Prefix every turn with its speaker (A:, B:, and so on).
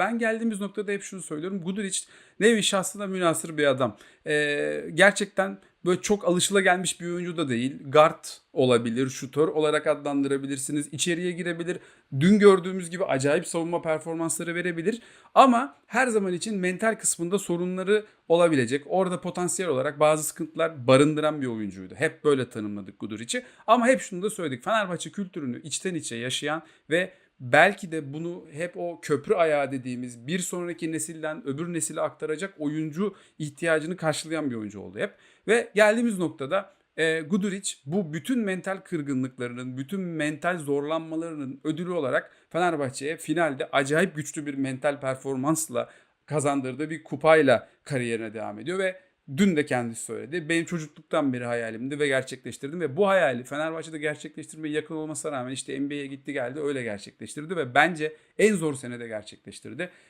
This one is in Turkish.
A: ben geldiğimiz noktada hep şunu söylüyorum. Guduric nevi şahsına münasır bir adam. Ee, gerçekten böyle çok alışılagelmiş bir oyuncu da değil. Guard olabilir, şutör olarak adlandırabilirsiniz. İçeriye girebilir. Dün gördüğümüz gibi acayip savunma performansları verebilir. Ama her zaman için mental kısmında sorunları olabilecek. Orada potansiyel olarak bazı sıkıntılar barındıran bir oyuncuydu. Hep böyle tanımladık Guduric'i. Ama hep şunu da söyledik. Fenerbahçe kültürünü içten içe yaşayan ve belki de bunu hep o köprü ayağı dediğimiz bir sonraki nesilden öbür nesile aktaracak oyuncu ihtiyacını karşılayan bir oyuncu oldu hep. Ve geldiğimiz noktada e, Guduric bu bütün mental kırgınlıklarının, bütün mental zorlanmalarının ödülü olarak Fenerbahçe'ye finalde acayip güçlü bir mental performansla kazandırdığı bir kupayla kariyerine devam ediyor ve dün de kendisi söyledi. Benim çocukluktan beri hayalimdi ve gerçekleştirdim ve bu hayali Fenerbahçe'de gerçekleştirmeye yakın olmasına rağmen işte NBA'ye gitti geldi öyle gerçekleştirdi ve bence en zor senede gerçekleştirdi.